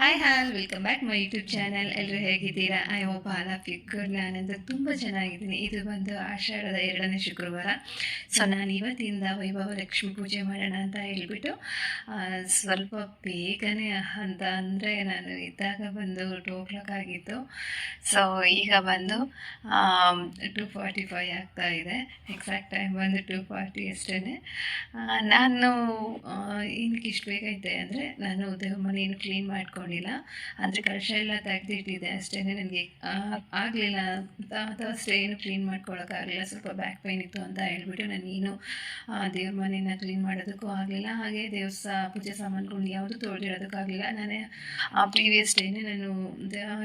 Hi all welcome back my YouTube channel ಎಲ್ಲರೂ ಹೇಗಿದ್ದೀರಾ? I of you good ನಾನಂತೂ ತುಂಬ ಚೆನ್ನಾಗಿದ್ದೀನಿ. ಇದು ಬಂದು ಆಷಾಢದ ಎರಡನೇ ಶುಕ್ರವಾರ. ಸೊ ನಾನು ಇವತ್ತಿಂದ ವೈಭವ ಲಕ್ಷ್ಮಿ ಪೂಜೆ ಮಾಡೋಣ ಅಂತ ಹೇಳ್ಬಿಟ್ಟು ಸ್ವಲ್ಪ ಬೇಗನೆ ಅಂತ ಅಂದರೆ ನಾನು ಇದ್ದಾಗ ಬಂದು ಟೂ ಓ ಕ್ಲಾಕ್ ಆಗಿತ್ತು. ಸೊ ಈಗ ಬಂದು ಟೂ ಫಾರ್ಟಿ ಫೈವ್ ಆಗ್ತಾ ಇದೆ. ಎಕ್ಸಾಕ್ಟ್ ಟೈಮ್ ಬಂದು ಟೂ ಫಾರ್ಟಿ ಅಷ್ಟೇ ನಾನು ಏನಕ್ಕೆ ಇಷ್ಟು ಬೇಗ ಇದ್ದೆ ಅಂದರೆ ನಾನು ದೇವ್ರ ಮನೆಯನ್ನು ಕ್ಲೀನ್ ಕ್ಲೀನ್ ಮಾಡ್ಕೊಂಡಿಲ್ಲ ಅಂದರೆ ಕಳಶ ಎಲ್ಲ ತೆಗೆದಿಟ್ಟಿದೆ ಅಷ್ಟೇ. ನನಗೆ ಆಗಲಿಲ್ಲ ಅಥವಾ ಅಷ್ಟೇ ಏನು ಕ್ಲೀನ್ ಮಾಡ್ಕೊಳಕ್ಕಾಗಲಿಲ್ಲ ಸ್ವಲ್ಪ ಬ್ಯಾಕ್ ಪೈನ್ ಇತ್ತು ಅಂತ ಹೇಳ್ಬಿಟ್ಟು ನಾನು ಏನು ದೇವ್ರ ಮನೆಯನ್ನು ಕ್ಲೀನ್ ಮಾಡೋದಕ್ಕೂ ಆಗಲಿಲ್ಲ. ಹಾಗೆ ದೇವಸ್ಥ ಪೂಜೆ ಸಾಮಾನುಗಳು ಯಾವುದು ತೊಳೆದಿಡೋದಕ್ಕಾಗಲಿಲ್ಲ ನಾನೇ ಆ ಪ್ರೀವಿಯಸ್ ಡೇನೇ ನಾನು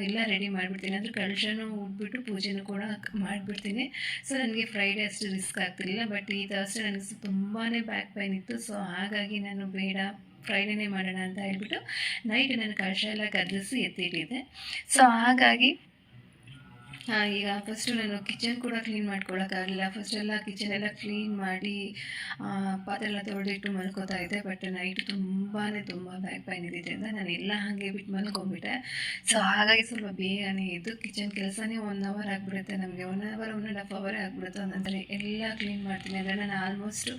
ಎಲ್ಲ ರೆಡಿ ಮಾಡಿಬಿಡ್ತೀನಿ. ಅಂದರೆ ಕಳಶನೂ ಉಟ್ಬಿಟ್ಟು ಪೂಜೆನೂ ಕೂಡ ಮಾಡಿಬಿಡ್ತೀನಿ. ಸೊ ನನಗೆ ಫ್ರೈಡೇ ಅಷ್ಟು ರಿಸ್ಕ್ ಆಗ್ತಿರಲಿಲ್ಲ. ಬಟ್ ಈ ಥರ್ಸ್ಡೇ ನನಗೆ ತುಂಬಾ ಬ್ಯಾಕ್ ಪೈನ್ ಇತ್ತು. ಸೊ ಹಾಗಾಗಿ ನಾನು ಬೇಡ. ಫ್ರೈಡೇನೇ ಮಾಡೋಣ ಅಂತ ಹೇಳ್ಬಿಟ್ಟು ನೈಟ್ ನನ್ನ ಕಳಶ ಎಲ್ಲ ಕದಲಿಸಿ ಎತ್ತಿಟ್ಟಿದ್ದೆ. ಸೊ ಹಾಗಾಗಿ ಈಗ ಫಸ್ಟು ನಾನು ಕಿಚನ್ ಕೂಡ ಕ್ಲೀನ್ ಮಾಡ್ಕೊಳ್ಳೋಕ್ಕಾಗಲಿಲ್ಲ ಎಲ್ಲ ಕಿಚನ್ ಎಲ್ಲ ಕ್ಲೀನ್ ಮಾಡಿ ಪಾತ್ರೆ ಎಲ್ಲ ತೊಳೆದಿಟ್ಟು ಮಲ್ಕೋತಾ ಇದ್ದೆ. ಬಟ್ ನೈಟ್ ತುಂಬಾ ತುಂಬ ಬ್ಯಾಕ್ ಪೈನ್ ಇದ್ದಿದ್ದರಿಂದ ನಾನು ಎಲ್ಲ ಹಾಗೆ ಬಿಟ್ಟು ಮಲ್ಕೊಂಡ್ಬಿಟ್ಟೆ. ಸೊ ಹಾಗಾಗಿ ಸ್ವಲ್ಪ ಬೇಗನೆ ಇದ್ದು ಕಿಚನ್ ಕೆಲಸನೇ ಒನ್ ಅವರ್ ಆಗಿಬಿಡುತ್ತೆ. ನಮಗೆ one hour one and half ಅವರೇ ಆಗಿಬಿಡುತ್ತೆ ಒಂದೊಂದ್ಸರಿ. ಎಲ್ಲ ಕ್ಲೀನ್ ಮಾಡ್ತೀನಿ. ಅಂದರೆ ನಾನು ಆಲ್ಮೋಸ್ಟು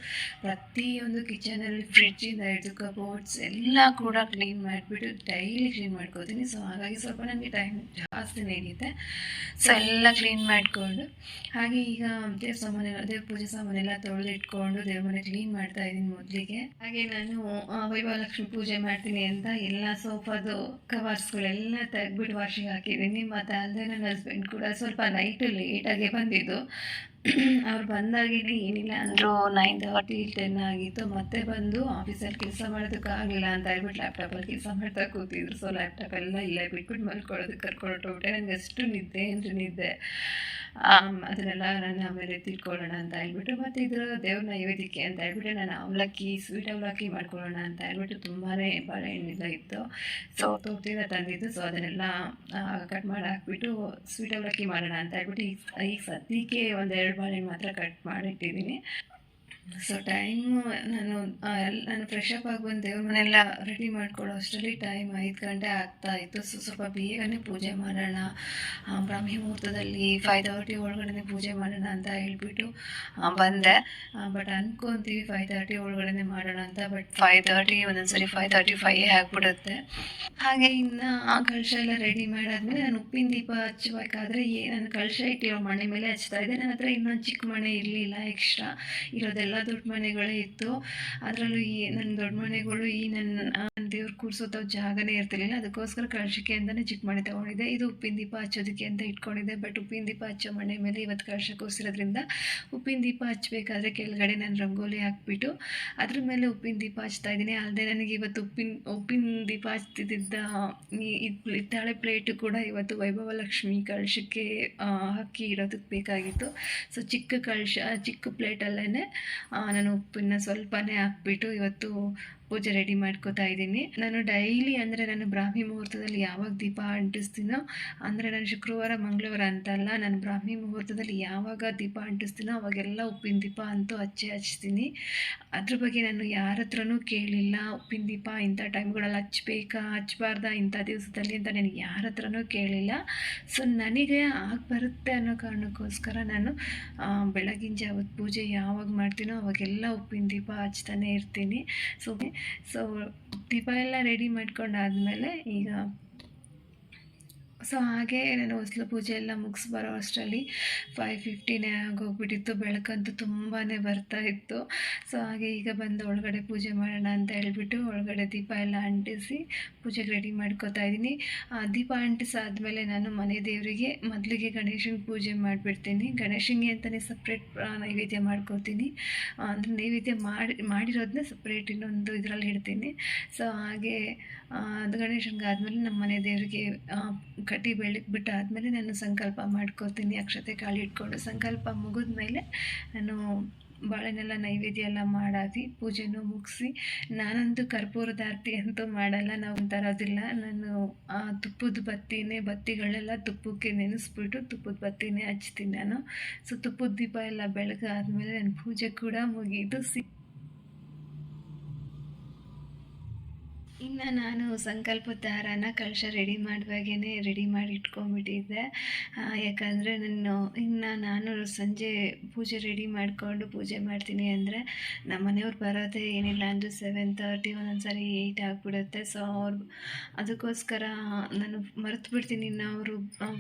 ಪ್ರತಿಯೊಂದು ಕಿಚನಲ್ಲಿ ಫ್ರಿಡ್ಜಿಂದ ಹಿಡಿದು ಕಬೋರ್ಡ್ಸ್ ಎಲ್ಲ ಕೂಡ ಕ್ಲೀನ್ ಮಾಡಿಬಿಟ್ಟು ಡೈಲಿ ಕ್ಲೀನ್ ಮಾಡ್ಕೋತೀನಿ. ಸೊ ಹಾಗಾಗಿ ಸ್ವಲ್ಪ ನನಗೆ ಟೈಮ್ ಜಾಸ್ತಿ ನಡೆಯುತ್ತೆ ಸೊ ಎಲ್ಲ ಕ್ಲೀನ್ ಮಾಡಿಕೊಂಡು, ಹಾಗೆ ಈಗ ದೇವ್ರ ಸಾಮಾನೆಲ್ಲ ದೇವ್ರ ಪೂಜೆ ಸಾಮಾನೆಲ್ಲ ತೊಳೆದಿಟ್ಕೊಂಡು ದೇವ್ರ ಮನೆ ಕ್ಲೀನ್ ಮಾಡ್ತಾ ಇದ್ದೀನಿ ಮೊದಲಿಗೆ. ಹಾಗೆ ನಾನು ವೈಭವಲಕ್ಷ್ಮಿ ಪೂಜೆ ಮಾಡ್ತೀನಿ ಅಂತ ಎಲ್ಲ ಸೋಫಾದು, ಕವರ್ಸ್ಗಳೆಲ್ಲ ತೆಗ್ಬಿಟ್ಟು ವಾಷಿಂಗ್ ಹಾಕಿದ್ದೀನಿ. ಮತ್ತು ಅಲ್ಲದೆ ನನ್ನ ಹಸ್ಬೆಂಡ್ ಕೂಡ ಸ್ವಲ್ಪ ನೈಟು ಲೇಟಾಗೆ ಬಂದಿದ್ದು. ಅವ್ರು ಬಂದಾಗೇನೆ ಏನಿಲ್ಲ ಅಂದರು ನೈನ್ ತರ್ಟಿ ಟೆನ್ ಆಗಿತ್ತು. ಮತ್ತೆ ಬಂದು ಆಫೀಸಲ್ಲಿ ಕೆಲಸ ಮಾಡೋದಕ್ಕಾಗಲಿಲ್ಲ ಅಂತ ಹೇಳ್ಬಿಟ್ಟು ಲ್ಯಾಪ್ಟಾಪಲ್ಲಿ ಕೆಲಸ ಮಾಡ್ತಾ ಕೂತಿದ್ರು. ಸೊ ಲ್ಯಾಪ್ಟಾಪ್ ಎಲ್ಲ ಇಲ್ಲೇ ಬಿಟ್ಬಿಟ್ಟು ಮಲ್ಕೊಳ್ಳೋದಕ್ಕೆ ಕರ್ಕೊಂಡು ಹೊರಟೋಗ್ಬಿಟ್ಟೆ. ನನಗೆ ಅಷ್ಟು ನಿದ್ದೆ ಅಂದರೆ ಆಮ್, ಅದನ್ನೆಲ್ಲ ನಾನು ಆಮೇಲೆ ತಿಳ್ಕೊಳ್ಳೋಣ ಅಂತ ಹೇಳ್ಬಿಟ್ಟು ಮತ್ತು ಇದ್ರ ದೇವ್ರ ನೈವೇದ್ಯಕ್ಕೆ ಅಂತ ಹೇಳ್ಬಿಟ್ಟು ನಾನು ಅವಲಕ್ಕಿ ಸ್ವೀಟ್ ಅವಲಕ್ಕಿ ಮಾಡ್ಕೊಳ್ಳೋಣ ಅಂತ ಹೇಳ್ಬಿಟ್ಟು ತುಂಬಾ ಏನಿಲ್ಲ ಇತ್ತು. ಸೊ ತೋಟದಿಂದ ತಂದಿದ್ದು. ಸೊ ಅದನ್ನೆಲ್ಲ ಕಟ್ ಮಾಡಿ ಹಾಕ್ಬಿಟ್ಟು ಸ್ವೀಟ್ ಅವಲಕ್ಕಿ ಮಾಡೋಣ ಅಂತ ಹೇಳ್ಬಿಟ್ಟು ಈ ಸದ್ಯಕ್ಕೆ ಒಂದೆರಡು ಬಾಳೆಹಣ್ಣು ಮಾತ್ರ ಕಟ್ ಮಾಡಿಟ್ಟಿದ್ದೀನಿ. ಸೊ ಟೈಮು ನಾನು ನಾನು ಫ್ರೆಶ್ ಅಪ್ ಆಗಿ ಬಂದು ದೇವ್ರ ಮನೆಯೆಲ್ಲ ರೆಡಿ ಮಾಡ್ಕೊಳ್ಳೋ ಅಷ್ಟರಲ್ಲಿ ಟೈಮ್ ಐದು ಗಂಟೆ ಆಗ್ತಾ ಇತ್ತು. ಸೊ ಸ್ವಲ್ಪ ಬೇಗನೆ ಪೂಜೆ ಮಾಡೋಣ ಬ್ರಾಹ್ಮಿ ಮುಹೂರ್ತದಲ್ಲಿ ಫೈವ್ ತರ್ಟಿ ಒಳಗಡೆ ಪೂಜೆ ಮಾಡೋಣ ಅಂತ ಹೇಳ್ಬಿಟ್ಟು ಬಂದೆ. ಬಟ್ ಅನ್ಕೊಂತೀವಿ ಫೈವ್ ತರ್ಟಿ ಒಳಗಡೆ ಮಾಡೋಣ ಅಂತ ಬಟ್ ಫೈವ್ ತರ್ಟಿ ಒಂದೊಂದ್ಸರಿ ಫೈವ್ ತರ್ಟಿ ಫೈವ್ ಆಗಿಬಿಡುತ್ತೆ. ಹಾಗೆ ಇನ್ನು ಆ ಕಳಶ ಎಲ್ಲ ರೆಡಿ ಮಾಡಾದ್ಮೇಲೆ ನಾನು ಉಪ್ಪಿನ ದೀಪ ಹಚ್ಚಬೇಕಾದ್ರೆ ನಾನು ಕಳಶ ಇಟ್ಟಿರೋ ಮಣೆ ಮೇಲೆ ಹಚ್ತಾ ಇದ್ದೆ. ನನ್ನ ಹತ್ರ ಇನ್ನೊಂದು ಚಿಕ್ಕ ಮಣೆ ಇರಲಿಲ್ಲ ಎಕ್ಸ್ಟ್ರಾ ಇರೋದೆಲ್ಲ ದೊಡ್ಡ ಮನೆಗಳೇ ಇತ್ತು. ಅದರಲ್ಲೂ ಈ ನನ್ನ ದೊಡ್ಡ ಮನೆಗಳು ಈ ನನ್ನ ದೇವ್ರು ಕೂರಿಸೋದು ಜಾಗನೇ ಇರ್ತಿರ್ಲಿಲ್ಲ. ಅದಕ್ಕೋಸ್ಕರ ಕಳಶಕ್ಕೆ ಅಂತಲೇ ಚಿಕ್ಕ ಮನೆ ತೊಗೊಂಡಿದ್ದೆ. ಇದು ಉಪ್ಪಿನ ದೀಪ ಹಚ್ಚೋದಕ್ಕೆ ಅಂತ ಇಟ್ಕೊಂಡಿದ್ದೆ. ಬಟ್ ಉಪ್ಪಿನ ದೀಪ ಹಚ್ಚೋ ಮನೆ ಮೇಲೆ ಇವತ್ತು ಕಳಶ ಕೂರಿಸಿರೋದ್ರಿಂದ ಉಪ್ಪಿನ ದೀಪ ಹಚ್ಚಬೇಕಾದ್ರೆ ಕೆಳಗಡೆ ನಾನು ರಂಗೋಲಿ ಹಾಕ್ಬಿಟ್ಟು ಅದ್ರ ಮೇಲೆ ಉಪ್ಪಿನ ದೀಪ ಹಚ್ತಾ ಇದ್ದೀನಿ. ಅಲ್ಲದೆ ನನಗೆ ಇವತ್ತು ಉಪ್ಪಿನ ಉಪ್ಪಿನ ದೀಪ ಹಚ್ತಿದ್ದ ಇತ್ತಾಳೆ ಪ್ಲೇಟು ಕೂಡ ಇವತ್ತು ವೈಭವ ಲಕ್ಷ್ಮಿ ಕಳಶಕ್ಕೆ ಹಾಕಿ ಇರೋದಕ್ಕೆ ಬೇಕಾಗಿತ್ತು. ಸೊ ಚಿಕ್ಕ ಕಳಶ ಚಿಕ್ಕ ಪ್ಲೇಟಲ್ಲೇ ನಾನು ಉಪ್ಪಿನ ಸ್ವಲ್ಪನೇ ಹಾಕ್ಬಿಟ್ಟು ಇವತ್ತು ಪೂಜೆ ರೆಡಿ ಮಾಡ್ಕೋತಾ ಇದ್ದೀನಿ. ನಾನು ಡೈಲಿ ಅಂದರೆ ನಾನು ಬ್ರಾಹ್ಮಿ ಮುಹೂರ್ತದಲ್ಲಿ ಯಾವಾಗ ದೀಪ ಅಂಟಿಸ್ತೀನೋ, ಅಂದರೆ ನಾನು ಶುಕ್ರವಾರ, ಮಂಗಳವಾರ ಅಂತಲ್ಲ, ನಾನು ಬ್ರಾಹ್ಮಿ ಮುಹೂರ್ತದಲ್ಲಿ ಯಾವಾಗ ದೀಪ ಅಂಟಿಸ್ತೀನೋ, ಅವಾಗೆಲ್ಲ ಉಪ್ಪಿನ ದೀಪ ಅಂತೂ ಹಚ್ಚೇ ಹಚ್ತೀನಿ. ಅದ್ರ ಬಗ್ಗೆ ನಾನು ಯಾರ ಹತ್ರನೂ ಕೇಳಿಲ್ಲ. ಉಪ್ಪಿನ ದೀಪ ಇಂಥ ಟೈಮ್ಗಳಲ್ಲಿ ಹಚ್ಬೇಕಾ ಹಚ್ಬಾರ್ದಾ ಇಂಥ ದಿವಸದಲ್ಲಿ ಅಂತ ನಾನು ಯಾರ ಹತ್ರನೂ ಕೇಳಿಲ್ಲ. ಸೊ ನನಗೆ ಆಗ ಬರುತ್ತೆ ಅನ್ನೋ ಕಾರಣಕ್ಕೋಸ್ಕರ ನಾನು ಬೆಳಗಿನ ಜಾವದ ಪೂಜೆ ಯಾವಾಗ ಮಾಡ್ತೀನೋ ಅವಾಗೆಲ್ಲ ಉಪ್ಪಿನ ದೀಪ ಹಚ್ತಾನೆ ಇರ್ತೀನಿ. ಸೊ ಸೊ ದೀಪ ಎಲ್ಲ ರೆಡಿ ಮಾಡ್ಕೊಂಡಾದ್ಮೇಲೆ ಈಗ ಸೊ ಹಾಗೆ ನಾನು ಹೊಸಲು ಪೂಜೆ ಎಲ್ಲ ಮುಗಿಸ್ ಬರೋ ಅಷ್ಟರಲ್ಲಿ ಫೈವ್ ಫಿಫ್ಟಿನೇ ಆಗೋಗ್ಬಿಟ್ಟಿತ್ತು. ಬೆಳಕಂತೂ ತುಂಬಾ ಬರ್ತಾ ಇತ್ತು. ಸೊ ಹಾಗೆ ಈಗ ಬಂದು ಒಳಗಡೆ ಪೂಜೆ ಮಾಡೋಣ ಅಂತ ಹೇಳ್ಬಿಟ್ಟು ಒಳಗಡೆ ದೀಪ ಎಲ್ಲ ಅಂಟಿಸಿ ಪೂಜೆಗೆ ರೆಡಿ ಮಾಡ್ಕೋತಾ ಇದ್ದೀನಿ. ಆ ದೀಪ ಅಂಟಿಸಾದಮೇಲೆ ನಾನು ಮನೆ ದೇವರಿಗೆ ಮೊದಲಿಗೆ ಗಣೇಶನ ಪೂಜೆ ಮಾಡಿಬಿಡ್ತೀನಿ. ಗಣೇಶನಿಗೆ ಅಂತಲೇ ಸಪ್ರೇಟ್ ನೈವೇದ್ಯ ಮಾಡ್ಕೊತೀನಿ ಅಂದರೆ ನೈವೇದ್ಯ ಮಾಡಿ ಮಾಡಿರೋದನ್ನ ಸಪ್ರೇಟ್ ಇನ್ನೊಂದು ಇದರಲ್ಲಿ ಇಡ್ತೀನಿ. ಸೊ ಹಾಗೆ ಅದು ಗಣೇಶನಿಗೆ ಆದಮೇಲೆ ನಮ್ಮ ಮನೆ ದೇವರಿಗೆ ಕಟ್ಟಿ ಬೆಳಗ್ಗೆ ಬಿಟ್ಟು ಆದಮೇಲೆ ನಾನು ಸಂಕಲ್ಪ ಮಾಡ್ಕೊತೀನಿ ಅಕ್ಷತೆ ಕಾಳು ಇಟ್ಕೊಂಡು ಸಂಕಲ್ಪ ಮುಗಿದ್ಮೇಲೆ ನಾನು ಬಾಳೆನೆಲ್ಲ ನೈವೇದ್ಯ ಎಲ್ಲ ಮಾಡಾಕಿ ಪೂಜೆನೂ ಮುಗಿಸಿ ನಾನಂತೂ ಕರ್ಪೂರದ ಆರತಿ ಅಂತೂ ಮಾಡಲ್ಲ ನಾವು ತರೋದಿಲ್ಲ ನಾನು ಆ, ತುಪ್ಪದ ಬತ್ತಿನೇ ಬತ್ತಿಗಳೆಲ್ಲ ತುಪ್ಪಕ್ಕೆ ನೆನೆಸ್ಬಿಟ್ಟು ತುಪ್ಪದ ಬತ್ತಿನೇ ಹಚ್ತೀನಿ ನಾನು. ಸೊ ತುಪ್ಪದ ದೀಪ ಎಲ್ಲ ಬೆಳಗಾದ್ಮೇಲೆ ನನ್ನ ಪೂಜೆ ಕೂಡ ಮುಗಿದು ಸಿ ಇನ್ನು ನಾನು ಸಂಕಲ್ಪ ದಾರನ ಕಳಶ ರೆಡಿ ಮಾಡುವಾಗೇ ರೆಡಿ ಮಾಡಿ ಇಟ್ಕೊಂಡ್ಬಿಟ್ಟಿದ್ದೆ. ಯಾಕಂದರೆ ನಾನು ಇನ್ನು ನಾನು ಸಂಜೆ ಪೂಜೆ ರೆಡಿ ಮಾಡಿಕೊಂಡು ಪೂಜೆ ಮಾಡ್ತೀನಿ ಅಂದರೆ ನಮ್ಮ ಮನೆಯವ್ರು ಬರೋದೇ ಏನಿಲ್ಲ ಅಂದರೆ ಸೆವೆನ್ ತರ್ಟಿ ಒಂದೊಂದು ಸಾರಿ ಏಯ್ಟ್ ಆಗಿಬಿಡುತ್ತೆ. ಸೊ ಅವ್ರು ಅದಕ್ಕೋಸ್ಕರ ನಾನು ಮರೆತು ಬಿಡ್ತೀನಿ. ಇನ್ನು ಅವರು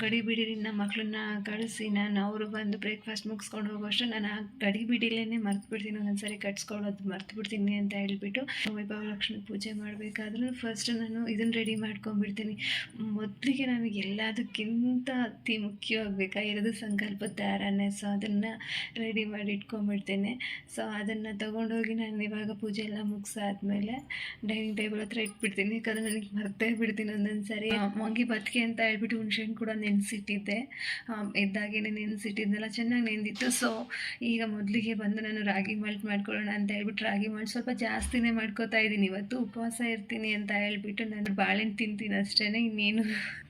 ಗಡಿ ಬಿಡಿರಿ ನಮ್ಮ ಮಕ್ಕಳನ್ನ ಕಳಿಸಿ, ನಾನು ಅವರು ಬಂದು ಬ್ರೇಕ್ಫಾಸ್ಟ್ ಮುಗಿಸ್ಕೊಂಡು ಹೋಗೋಷ್ಟು ನಾನು ಆ ಗಡಿ ಬಿಡಿಲೇ ಮರ್ತು ಬಿಡ್ತೀನಿ. ಒಂದೊಂದು ಸಾರಿ ಕಟ್ಸ್ಕೊಳ್ಳೋದು ಮರ್ತು ಬಿಡ್ತೀನಿ ಅಂತ ಹೇಳ್ಬಿಟ್ಟು ವೈಭವ ಲಕ್ಷ್ಮಿ ಪೂಜೆ ಮಾಡಬೇಕಾದ್ರೂ ಫಸ್ಟ್ ನಾನು ಇದನ್ನು ರೆಡಿ ಮಾಡ್ಕೊಂಡ್ಬಿಡ್ತೀನಿ. ಮೊದಲಿಗೆ ನನಗೆ ಎಲ್ಲದಕ್ಕಿಂತ ಅತಿ ಮುಖ್ಯವಾಗಬೇಕಾಗಿರೋದು ಸಂಕಲ್ಪ ದಾರನೇ ಸೊ ಅದನ್ನು ರೆಡಿ ಮಾಡಿ ಇಟ್ಕೊಂಡ್ಬಿಡ್ತೇನೆ. ಸೊ ಅದನ್ನು ತೊಗೊಂಡೋಗಿ ನಾನು ಇವಾಗ ಪೂಜೆ ಎಲ್ಲ ಮುಗಿಸಾದ್ಮೇಲೆ ಡೈನಿಂಗ್ ಟೇಬಲ್ ಹತ್ರ ಇಟ್ಬಿಡ್ತೀನಿ. ಯಾಕಂದರೆ ನನಗೆ ಮರ್ತೇ ಬಿಡ್ತೀನಿ ಒಂದೊಂದು ಸಾರಿ. ಮಂಗಿ ಬತ್ತಿಗೆ ಅಂತ ಹೇಳ್ಬಿಟ್ಟು ಹುಣ್ಸೆಹಣ್ಣು ಕೂಡ ನೆನೆಸಿಟ್ಟಿದ್ದೆ. ಇದ್ದಾಗೇನೆ ನೆನೆಸಿಟ್ಟಿದ್ದೆಲ್ಲ ಚೆನ್ನಾಗಿ ನೆಂದಿತ್ತು ಸೊ ಈಗ ಮೊದಲಿಗೆ ಬಂದು ನಾನು ರಾಗಿ ಮಾಲ್ಟ್ ಮಾಡ್ಕೊಳ್ಳೋಣ ಅಂತ ಹೇಳ್ಬಿಟ್ಟು ರಾಗಿ ಮಾಲ್ಟ್ ಸ್ವಲ್ಪ ಜಾಸ್ತಿನೇ ಮಾಡ್ಕೋತಾ ಇದ್ದೀನಿ. ಇವತ್ತು ಉಪವಾಸ ಇರ್ತೀನಿ. ಅಂತ ಹೇಳಿಬಿಟ್ಟು ನಾನು ಬಾಳೆಹಣ್ಣು ತಿಂತೀನಿ ಅಷ್ಟೇ ಇನ್ನೇನು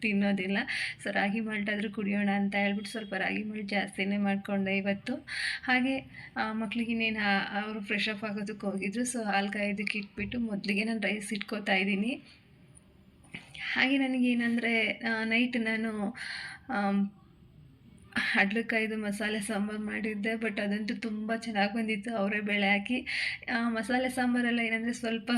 ತಿನ್ನೋದಿಲ್ಲ. ಸೊ ರಾಗಿ ಮಾಲ್ಟಾದರೂ ಕುಡಿಯೋಣ ಅಂತ ಹೇಳ್ಬಿಟ್ಟು ಸ್ವಲ್ಪ ರಾಗಿ ಮಾಲ್ಟ್ ಜಾಸ್ತಿನೇ ಮಾಡಿಕೊಂಡೆ ಇವತ್ತು. ಹಾಗೆ ಮಕ್ಳಿಗೆ ಇನ್ನೇನು ಅವರು ಫ್ರೆಶ್ ಅಪ್ ಆಗೋದಕ್ಕೆ ಹೋಗಿದ್ರು ಸೊ ಹಾಲು ಕಾಯೋದಕ್ಕೆ ಇಟ್ಬಿಟ್ಟು ಮೊದಲಿಗೆ ನಾನು ರೈಸ್ ಇಟ್ಕೋತಾ ಇದ್ದೀನಿ. ಹಾಗೆ ನನಗೇನಂದರೆ ನೈಟ್ ನಾನು ಹಡ್ಲಕಾಯ್ದು ಮಸಾಲೆ ಸಾಂಬಾರು ಮಾಡಿದ್ದೆ ಬಟ್ ಅದಂತೂ ತುಂಬ ಚೆನ್ನಾಗಿ ಬಂದಿತ್ತು. ಅವರೇ ಬೇಳೆ ಹಾಕಿ. ಆ, ಮಸಾಲೆ ಸಾಂಬಾರೆಲ್ಲ ಏನಂದರೆ ಸ್ವಲ್ಪ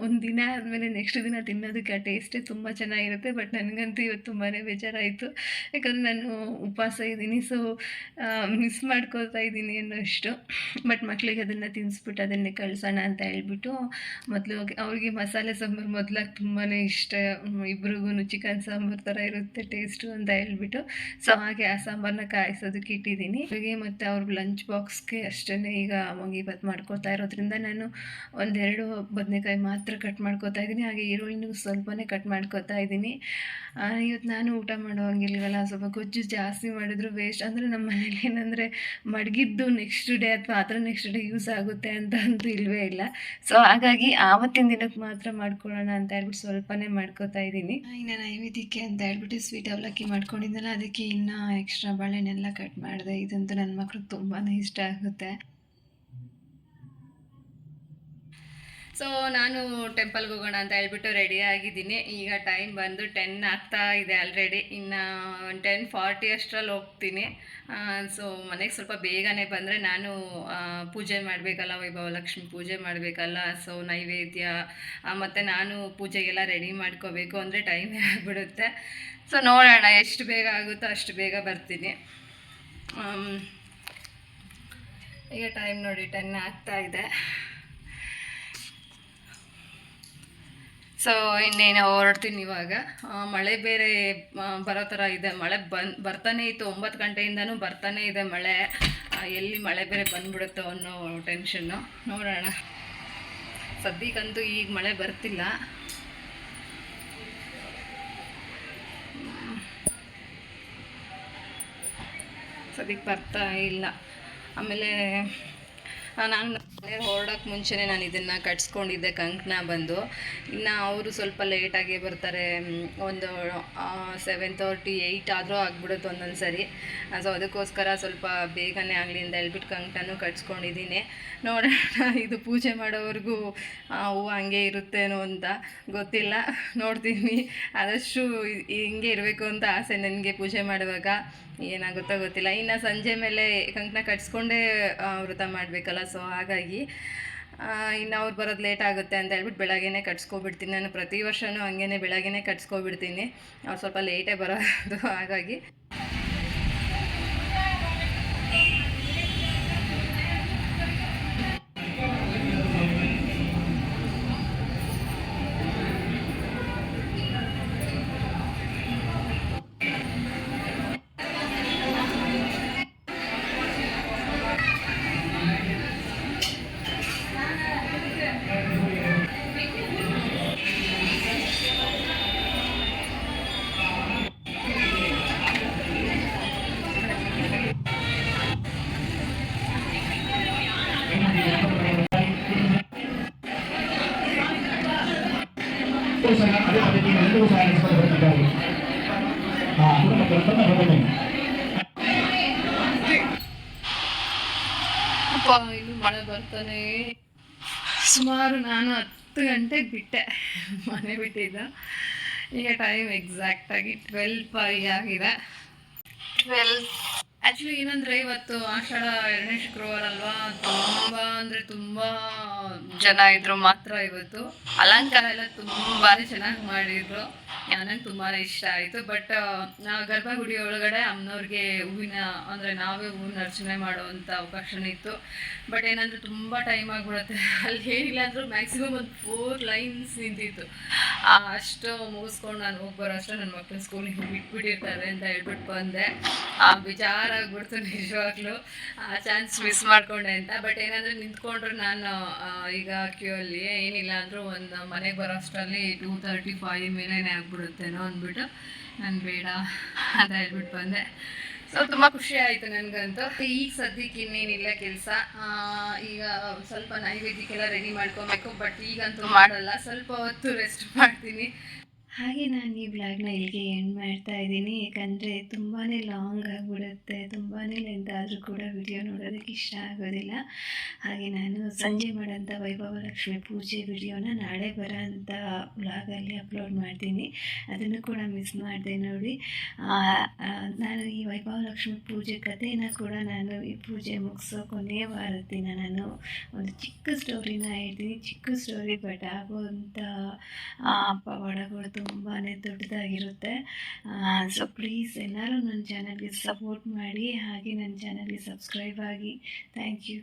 ಒಂದು ದಿನ ಆದಮೇಲೆ ನೆಕ್ಸ್ಟ್ ದಿನ ತಿನ್ನೋದಕ್ಕೆ ಆ ಟೇಸ್ಟೇ ತುಂಬ ಚೆನ್ನಾಗಿರುತ್ತೆ ಬಟ್ ನನಗಂತೂ ಇವತ್ತು ತುಂಬಾ ಬೇಜಾರಾಯಿತು. ಯಾಕಂದರೆ ನಾನು ಉಪವಾಸ ಇದ್ದೀನಿ ಸೊ ಮಿಸ್ ಮಾಡ್ಕೊತಾ ಇದ್ದೀನಿ ಅನ್ನೋಷ್ಟು. ಬಟ್ ಮಕ್ಕಳಿಗೆ ಅದನ್ನು ತಿನ್ನಿಸ್ಬಿಟ್ಟು ಅದನ್ನೇ ಕಳ್ಸೋಣ ಅಂತ ಹೇಳ್ಬಿಟ್ಟು ಮೊದಲು ಅವ್ರಿಗೆ ಮಸಾಲೆ ಸಾಂಬಾರು ಮೊದಲಾಗಿ ತುಂಬಾ ಇಷ್ಟ. ಇಬ್ರಿಗೂ ಚಿಕನ್ ಸಾಂಬಾರು ಥರ ಇರುತ್ತೆ ಟೇಸ್ಟು ಅಂತ ಹೇಳ್ಬಿಟ್ಟು. ಸೊ ಹಾಗೆ ಆ ಸಾಂಬಾರನ್ನ ಕಾಯಿಸೋದಕ್ಕೆ ಇಟ್ಟಿದ್ದೀನಿ. ಹಾಗೆ ಮತ್ತು ಅವ್ರ ಲಂಚ್ ಬಾಕ್ಸ್ಗೆ ಅಷ್ಟೇ ಈಗ ಮಂಗಿಬತ್ ಮಾಡ್ಕೋತಾ ಇರೋದ್ರಿಂದ ನಾನು ಒಂದೆರಡು ಬದನೆಕಾಯಿ ಮಾತ್ರ ಕಟ್ ಮಾಡ್ಕೊತಾ ಇದ್ದೀನಿ. ಹಾಗೆ ಈರುಳ್ಳಿನೂ ಸ್ವಲ್ಪನೇ ಕಟ್ ಮಾಡ್ಕೊತಾ ಇದ್ದೀನಿ. ಇವತ್ತು ನಾನು ಊಟ ಮಾಡೋಂಗಿಲ್ವಲ್ಲ ಸ್ವಲ್ಪ ಗೊಜ್ಜು ಜಾಸ್ತಿ ಮಾಡಿದ್ರು ವೇಸ್ಟ್ ಅಂದರೆ ನಮ್ಮ ಮನೇಲಿ ಏನಂದರೆ ಮಡಗಿದ್ದು ನೆಕ್ಸ್ಟ್ ಡೇ ಅಥವಾ ಆ ನೆಕ್ಸ್ಟ್ ಡೇ ಯೂಸ್ ಆಗುತ್ತೆ ಅಂತ ಅಂತೂ ಇಲ್ವೇ ಇಲ್ಲ. ಸೊ ಹಾಗಾಗಿ ಆವತ್ತಿನ ದಿನಕ್ಕೆ ಮಾತ್ರ ಮಾಡ್ಕೊಳ್ಳೋಣ ಅಂತ ಹೇಳ್ಬಿಟ್ಟು ಸ್ವಲ್ಪನೇ ಮಾಡ್ಕೋತಾ ಇದ್ದೀನಿ. ಇನ್ನು ನೈವೇದ್ಯಕ್ಕೆ ಅಂತ ಹೇಳ್ಬಿಟ್ಟು ಸ್ವೀಟ್ ಅವಲಕ್ಕಿ ಮಾಡ್ಕೊಂಡಿದ್ದಲ್ಲ, ಅದಕ್ಕೆ ಇನ್ನೂ ಎಕ್ಸ್ಟ್ರಾ ಬಾಳೆಹಣ್ಣೆಲ್ಲ ಕಟ್ ಮಾಡಿದೆ ಇದಂತೂ ನನ್ನ ಮಕ್ಳಿಗೆ ತುಂಬಾ ಇಷ್ಟ ಆಗುತ್ತೆ. ಸೊ ನಾನು ಟೆಂಪಲ್ಗೆ ಹೋಗೋಣ ಅಂತ ಹೇಳ್ಬಿಟ್ಟು ರೆಡಿ ಆಗಿದ್ದೀನಿ. ಈಗ ಟೈಮ್ ಬಂದು ಟೆನ್ ಆಗ್ತಾ ಇದೆ ಆಲ್ರೆಡಿ ಇನ್ನು ಟೆನ್ ಫಾರ್ಟಿ ಅಷ್ಟರಲ್ಲಿ ಹೋಗ್ತೀನಿ. ಸೊ ಮನೆಗೆ ಸ್ವಲ್ಪ ಬೇಗನೆ ಬಂದರೆ ನಾನು ಪೂಜೆ ಮಾಡಬೇಕಲ್ಲ, ವೈಭವ ಲಕ್ಷ್ಮಿ ಪೂಜೆ ಮಾಡಬೇಕಲ್ಲ ಸೊ ನೈವೇದ್ಯ ಮತ್ತು ನಾನು ಪೂಜೆಗೆಲ್ಲ ರೆಡಿ ಮಾಡ್ಕೋಬೇಕು ಅಂದರೆ ಟೈಮೇ ಆಗಿಬಿಡುತ್ತೆ. ಸೊ ನೋಡೋಣ ಎಷ್ಟು ಬೇಗ ಆಗುತ್ತೋ ಅಷ್ಟು ಬೇಗ ಬರ್ತೀನಿ. ಈಗ ಟೈಮ್ ನೋಡಿ ಟೆನ್ ಆಗ್ತಾ ಇದೆ. ಸೊ ಇನ್ನೇನು ಹೊರಡ್ತೀನಿ ಇವಾಗ. ಮಳೆ ಬೇರೆ ಬರೋ ಥರ ಇದೆ. ಮಳೆ ಬನ್ ಬರ್ತಾನೆ ಇತ್ತು. ಒಂಬತ್ತು ಗಂಟೆಯಿಂದನೂ ಬರ್ತಾನೆ ಇದೆ ಮಳೆ. ಎಲ್ಲಿ ಮಳೆ ಬೇರೆ ಬಂದ್ಬಿಡುತ್ತೋ ಅನ್ನೋ ಟೆನ್ಷನ್ನು ನೋಡೋಣ. ಸದ್ಯಕ್ಕಂತೂ ಈಗ ಮಳೆ ಬರ್ತಿಲ್ಲ. ಸದ್ಯಕ್ಕೆ ಬರ್ತಾ ಇಲ್ಲ. ಆಮೇಲೆ ನಾನು ಹೊರಡಕ್ಕೆ ಮುಂಚೆನೇ ನಾನು ಇದನ್ನು ಕಟ್ಸ್ಕೊಂಡಿದ್ದೆ ಕಂಕಣ ಬಂದು. ಇನ್ನು ಅವರು ಸ್ವಲ್ಪ ಲೇಟಾಗಿ ಬರ್ತಾರೆ ಒಂದು ಸೆವೆನ್ ತರ್ಟಿ ಏಯ್ಟ್ ಆದರೂ ಆಗ್ಬಿಡುತ್ತೆ ಒಂದೊಂದು ಸರಿ ಸೊ ಅದಕ್ಕೋಸ್ಕರ ಸ್ವಲ್ಪ ಬೇಗನೆ ಆಗಲಿ ಅಂತ ಹೇಳ್ಬಿಟ್ಟು ಕಂಕಣನೂ ಕಟ್ಸ್ಕೊಂಡಿದ್ದೀನಿ. ನೋಡೋಣ, ಇದು ಪೂಜೆ ಮಾಡೋವರೆಗೂ ಹೂವು ಹಂಗೆ ಇರುತ್ತೇನೋ ಅಂತ ಗೊತ್ತಿಲ್ಲ. ನೋಡ್ತೀನಿ. ಆದಷ್ಟು ಹಿಂಗೆ ಇರಬೇಕು ಅಂತ ಆಸೆ ನನಗೆ ಪೂಜೆ ಮಾಡುವಾಗ. ಏನಾಗುತ್ತೋ ಗೊತ್ತಿಲ್ಲ. ಇನ್ನು ಸಂಜೆ ಮೇಲೆ ಕಂಕಣ ಕಟ್ಸ್ಕೊಂಡೇ ವೃತ ಮಾಡಬೇಕಲ್ಲ. ಸೊ ಹಾಗಾಗಿ ಇನ್ನು ಅವ್ರು ಬರೋದು ಲೇಟ್ ಆಗುತ್ತೆ ಅಂತ ಹೇಳ್ಬಿಟ್ಟು ಬೆಳಗ್ಗೆನೇ ಕಟ್ಸ್ಕೊಬಿಡ್ತೀನಿ. ನಾನು ಪ್ರತಿ ವರ್ಷವೂ ಹಂಗೇನೆ ಬೆಳಗ್ಗೆನೇ ಕಟ್ಸ್ಕೊಬಿಡ್ತೀನಿ. ಅವ್ರು ಸ್ವಲ್ಪ ಲೇಟೇ ಬರೋದು. ಹಾಗಾಗಿ ಇನ್ನು ಮಳೆ ಬರ್ತಾನೆ. ಸುಮಾರು ನಾನು ಹತ್- ಹತ್ತು ಗಂಟೆಗೆ ಬಿಟ್ಟೆ. ಮನೆ ಬಿಟ್ಟಿದ್ದ. ಈಗ ಟೈಮ್ ಎಕ್ಸಾಕ್ಟಾಗಿ ಟ್ವೆಲ್ ಫೈ ಆಗಿದೆ. ಟ್ವೆಲ್ ಆ್ಯಕ್ಚುಲಿ ಏನಂದರೆ ಇವತ್ತು ಆಷಾಢ ಎರಡನೇ ಶುಕ್ರವಾರ ಅಲ್ವಾ? ತುಂಬ ಅಂದರೆ ತುಂಬ ಜನ ಇದ್ರು ಮಾತ್ರ ಇವತ್ತು. ಅಲಂಕಾರ ಎಲ್ಲ ತುಂಬಾ ಚೆನ್ನಾಗಿ ಮಾಡಿದ್ರು. ನನಗೆ ತುಂಬಾ ಇಷ್ಟ ಆಯಿತು. ಬಟ್ ಗರ್ಭಗುಡಿ ಒಳಗಡೆ ಅಮ್ಮನವ್ರಿಗೆ ಹೂವಿನ, ಅಂದರೆ ನಾವೇ ಹೂವಿನ ಅರ್ಚನೆ ಮಾಡುವಂಥ ಅವಕಾಶನೇ ಇತ್ತು. ಬಟ್ ಏನಂದ್ರೆ ತುಂಬ ಟೈಮ್ ಆಗಿಬಿಡುತ್ತೆ. ಅಲ್ಲಿ ಏನಿಲ್ಲ ಅಂದರೂ ಮ್ಯಾಕ್ಸಿಮಮ್ ಒಂದು ಫೋರ್ ಲೈನ್ಸ್ ನಿಂತಿತ್ತು. ಅಷ್ಟು ಮುಗಿಸ್ಕೊಂಡು ನಾನು ಹೋಗಿ ಬರೋ ಅಷ್ಟು ನನ್ನ ಮಕ್ಕಳು ಸ್ಕೂಲಿಗೆ ಬಿಟ್ಬಿಟ್ಟಿರ್ತಾರೆ ಅಂತ ಹೇಳ್ಬಿಟ್ಟು ಬಂದೆ. ಆ ಬೇಜಾರಾಗ್ಬಿಡ್ತು ನಿಜವಾಗ್ಲೂ. ಆ ಚಾನ್ಸ್ ಮಿಸ್ ಮಾಡ್ಕೊಂಡೆ ಅಂತ. ಬಟ್ ಏನಾದ್ರು ನಿಂತ್ಕೊಂಡ್ರು ನಾನು ಈಗ ಕ್ಯೂ ಅಲ್ಲಿ ಏನಿಲ್ಲ ಅಂದರೂ ಒಂದು ಮನೆಗೆ ಬರೋ ಅಷ್ಟರಲ್ಲಿ ಟೂ ತರ್ಟಿ ಫೈವ್ ಮೇಲೇನೆ ಆಗ್ಬಿಡುತ್ತೇನೋ ಅಂದ್ಬಿಟ್ಟು ನಾನು ಬೇಡ ಅಂತ ಹೇಳ್ಬಿಟ್ಟು ಬಂದೆ. ಸೊ ತುಂಬ ಖುಷಿ ಆಯಿತು ನನಗಂತೂ. ಈಗ ಸದ್ಯಕ್ಕೆ ಇನ್ನೇನಿಲ್ಲ ಕೆಲಸ. ಈಗ ಸ್ವಲ್ಪ ನೈವೇದ್ಯಕ್ಕೆಲ್ಲ ರೆಡಿ ಮಾಡ್ಕೊಬೇಕು. ಬಟ್ ಈಗಂತೂ ಮಾಡಲ್ಲ. ಸ್ವಲ್ಪ ಹೊತ್ತು ರೆಸ್ಟ್ ಮಾಡ್ತೀನಿ. ಹಾಗೆ ನಾನು ಈ ಬ್ಲಾಗ್ನ ಇಲ್ಲಿಗೆ ಎಂಡ್ ಮಾಡ್ತಾ ಇದ್ದೀನಿ. ಯಾಕಂದರೆ ತುಂಬಾ ಲಾಂಗ್ ಆಗಿಬಿಡುತ್ತೆ. ತುಂಬಾ ಲೆಂತ್ ಆದರೂ ಕೂಡ ವಿಡಿಯೋ ನೋಡೋದಕ್ಕೆ ಇಷ್ಟ ಆಗೋದಿಲ್ಲ. ಹಾಗೆ ನಾನು ಸಂಜೆ ಮಾಡೋಂಥ ವೈಭವ ಲಕ್ಷ್ಮಿ ಪೂಜೆ ವಿಡಿಯೋನ ನಾಳೆ ಬರೋಂಥ ಬ್ಲಾಗಲ್ಲಿ ಅಪ್ಲೋಡ್ ಮಾಡ್ತೀನಿ. ಅದನ್ನು ಕೂಡ ಮಿಸ್ ಮಾಡಿದೆ ನೋಡಿ. ನಾನು ಈ ವೈಭವ ಲಕ್ಷ್ಮಿ ಪೂಜೆ ಕಥೆನ ಕೂಡ ನಾನು ಈ ಪೂಜೆ ಮುಗಿಸೋ ಕೊನೆಯ ವಾರ ದಿನ ನಾನು ಒಂದು ಚಿಕ್ಕ ಸ್ಟೋರಿನ ಹೇಳ್ತೀನಿ. ಚಿಕ್ಕ ಸ್ಟೋರಿ ಬಟ್ ಆಗುವಂಥ ಪವಾಡಗಳು ತುಂಬಾ ದೊಡ್ಡದಾಗಿರುತ್ತೆ. ಸೊ ಪ್ಲೀಸ್ ಎಲ್ಲರೂ ನನ್ನ ಚಾನಲ್ಗೆ ಸಪೋರ್ಟ್ ಮಾಡಿ, ಹಾಗೆ ನನ್ನ ಚಾನಲ್ಗೆ ಸಬ್ಸ್ಕ್ರೈಬ್ ಆಗಿ. Thank you